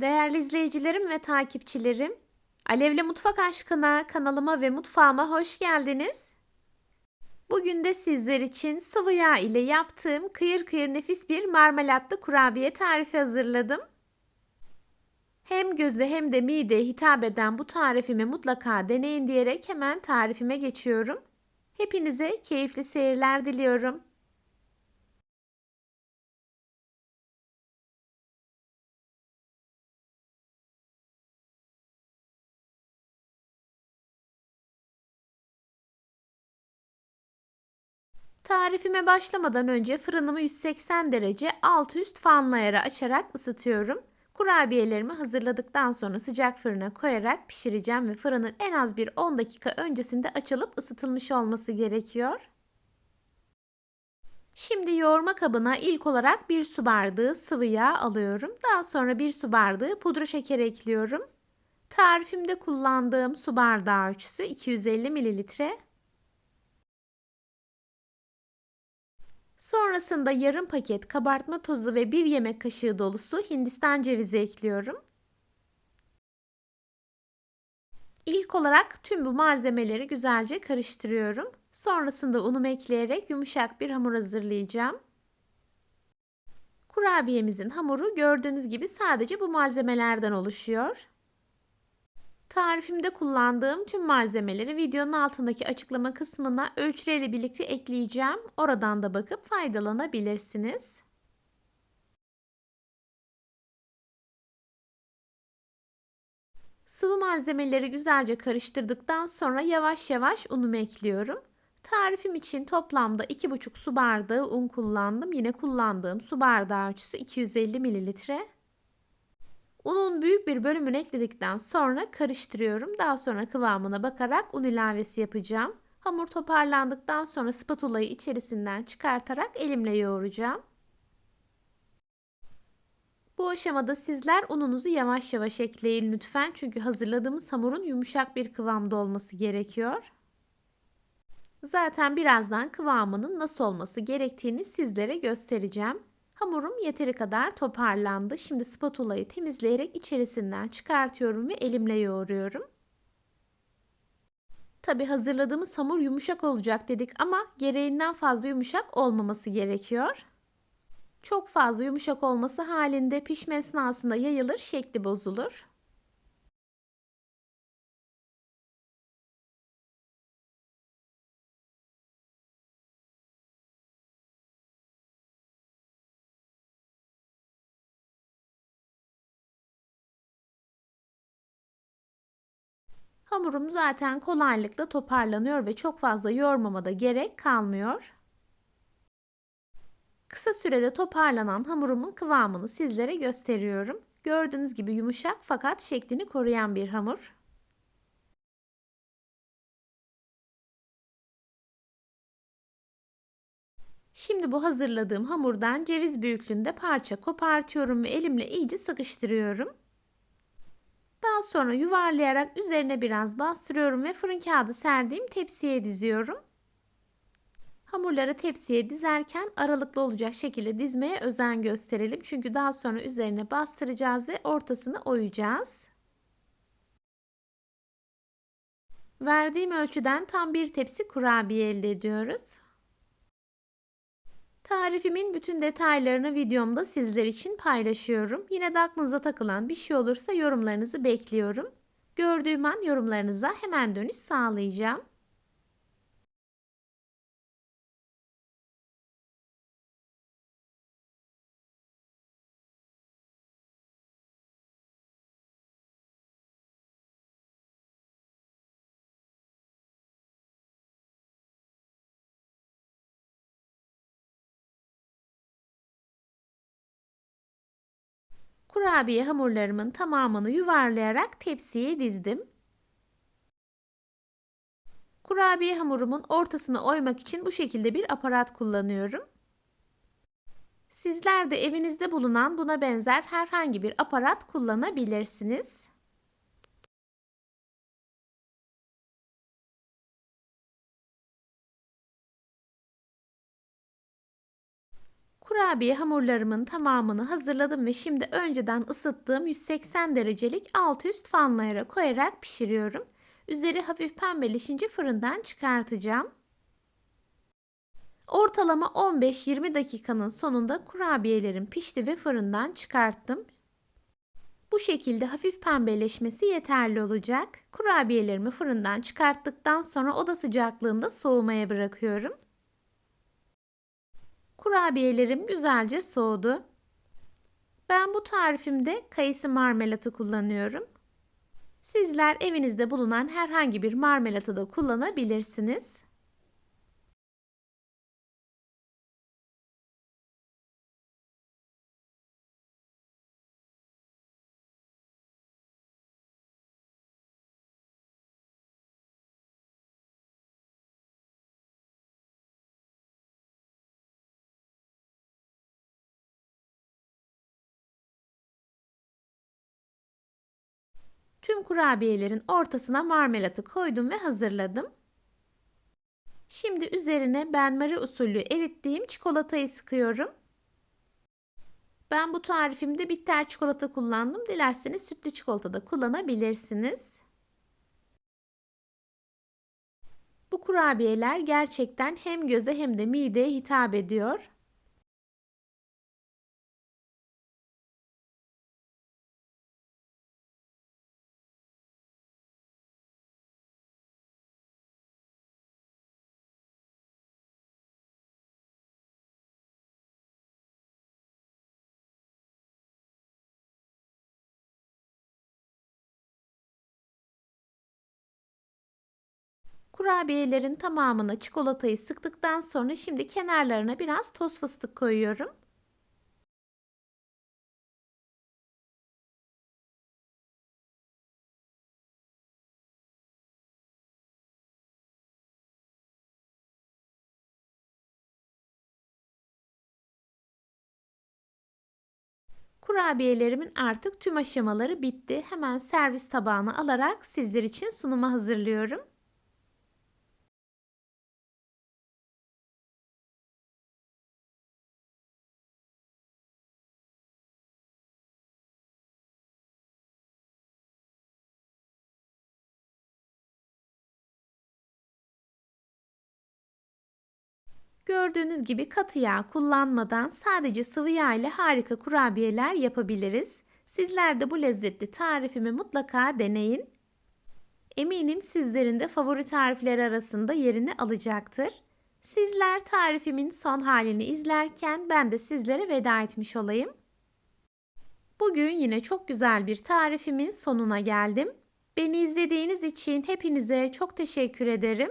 Değerli izleyicilerim ve takipçilerim, Alevli Mutfak Aşkına kanalıma ve mutfağıma hoş geldiniz. Bugün de sizler için sıvı yağ ile yaptığım kıyır kıyır nefis bir marmelatlı kurabiye tarifi hazırladım. Hem göze hem de mideye hitap eden bu tarifimi mutlaka deneyin diyerek hemen tarifime geçiyorum. Hepinize keyifli seyirler diliyorum. Tarifime başlamadan önce fırınımı 180 derece alt üst fanlı ayara açarak ısıtıyorum. Kurabiyelerimi hazırladıktan sonra sıcak fırına koyarak pişireceğim ve fırının en az bir 10 dakika öncesinde açılıp ısıtılmış olması gerekiyor. Şimdi yoğurma kabına ilk olarak bir su bardağı sıvı yağ alıyorum. Daha sonra bir su bardağı pudra şeker ekliyorum. Tarifimde kullandığım su bardağı ölçüsü 250 mililitre. Sonrasında yarım paket kabartma tozu ve bir yemek kaşığı dolusu hindistan cevizi ekliyorum. İlk olarak tüm bu malzemeleri güzelce karıştırıyorum. Sonrasında unumu ekleyerek yumuşak bir hamur hazırlayacağım. Kurabiyemizin hamuru gördüğünüz gibi sadece bu malzemelerden oluşuyor. Tarifimde kullandığım tüm malzemeleri videonun altındaki açıklama kısmına ölçüleriyle birlikte ekleyeceğim. Oradan da bakıp faydalanabilirsiniz. Sıvı malzemeleri güzelce karıştırdıktan sonra yavaş yavaş unumu ekliyorum. Tarifim için toplamda 2,5 su bardağı un kullandım. Yine kullandığım su bardağı ölçüsü 250 mililitre. Unun büyük bir bölümünü ekledikten sonra karıştırıyorum. Daha sonra kıvamına bakarak un ilavesi yapacağım. Hamur toparlandıktan sonra spatulayı içerisinden çıkartarak elimle yoğuracağım. Bu aşamada sizler ununuzu yavaş yavaş ekleyin lütfen. Çünkü hazırladığımız hamurun yumuşak bir kıvamda olması gerekiyor. Zaten birazdan kıvamının nasıl olması gerektiğini sizlere göstereceğim. Hamurum yeteri kadar toparlandı. Şimdi spatulayı temizleyerek içerisinden çıkartıyorum ve elimle yoğuruyorum. Tabi hazırladığımız hamur yumuşak olacak dedik ama gereğinden fazla yumuşak olmaması gerekiyor. Çok fazla yumuşak olması halinde pişme esnasında yayılır, şekli bozulur. Hamurum zaten kolaylıkla toparlanıyor ve çok fazla yoğurmama da gerek kalmıyor. Kısa sürede toparlanan hamurumun kıvamını sizlere gösteriyorum. Gördüğünüz gibi yumuşak fakat şeklini koruyan bir hamur. Şimdi bu hazırladığım hamurdan ceviz büyüklüğünde parça kopartıyorum ve elimle iyice sıkıştırıyorum. Daha sonra yuvarlayarak üzerine biraz bastırıyorum ve fırın kağıdı serdiğim tepsiye diziyorum. Hamurları tepsiye dizerken aralıklı olacak şekilde dizmeye özen gösterelim. Çünkü daha sonra üzerine bastıracağız ve ortasını oyacağız. Verdiğim ölçüden tam bir tepsi kurabiye elde ediyoruz. Tarifimin bütün detaylarını videomda sizler için paylaşıyorum. Yine de aklınıza takılan bir şey olursa yorumlarınızı bekliyorum. Gördüğüm an yorumlarınıza hemen dönüş sağlayacağım. Kurabiye hamurlarımın tamamını yuvarlayarak tepsiye dizdim. Kurabiye hamurumun ortasını oymak için bu şekilde bir aparat kullanıyorum. Sizler de evinizde bulunan buna benzer herhangi bir aparat kullanabilirsiniz. Kurabiye hamurlarımın tamamını hazırladım ve şimdi önceden ısıttığım 180 derecelik alt üst fanlayara koyarak pişiriyorum. Üzeri hafif pembeleşince fırından çıkartacağım. Ortalama 15-20 dakikanın sonunda kurabiyelerim pişti ve fırından çıkarttım. Bu şekilde hafif pembeleşmesi yeterli olacak. Kurabiyelerimi fırından çıkarttıktan sonra oda sıcaklığında soğumaya bırakıyorum. Kurabiyelerim güzelce soğudu. Ben bu tarifimde kayısı marmelatı kullanıyorum. Sizler evinizde bulunan herhangi bir marmelatı da kullanabilirsiniz. Tüm kurabiyelerin ortasına marmelatı koydum ve hazırladım. Şimdi üzerine benmari usulü erittiğim çikolatayı sıkıyorum. Ben bu tarifimde bitter çikolata kullandım. Dilerseniz sütlü çikolata da kullanabilirsiniz. Bu kurabiyeler gerçekten hem göze hem de mideye hitap ediyor. Kurabiyelerin tamamına çikolatayı sıktıktan sonra şimdi kenarlarına biraz toz fıstık koyuyorum. Kurabiyelerimin artık tüm aşamaları bitti. Hemen servis tabağına alarak sizler için sunuma hazırlıyorum. Gördüğünüz gibi katı yağ kullanmadan sadece sıvı yağ ile harika kurabiyeler yapabiliriz. Sizler de bu lezzetli tarifimi mutlaka deneyin. Eminim sizlerin de favori tarifler arasında yerini alacaktır. Sizler tarifimin son halini izlerken ben de sizlere veda etmiş olayım. Bugün yine çok güzel bir tarifimin sonuna geldim. Beni izlediğiniz için hepinize çok teşekkür ederim.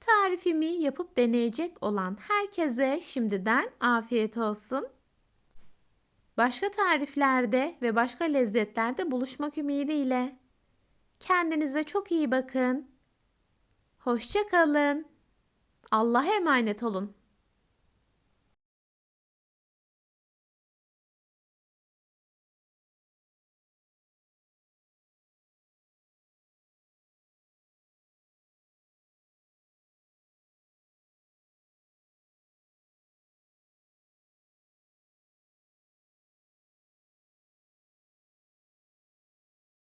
Tarifimi yapıp deneyecek olan herkese şimdiden afiyet olsun. Başka tariflerde ve başka lezzetlerde buluşmak ümidiyle. Kendinize çok iyi bakın. Hoşça kalın. Allah'a emanet olun.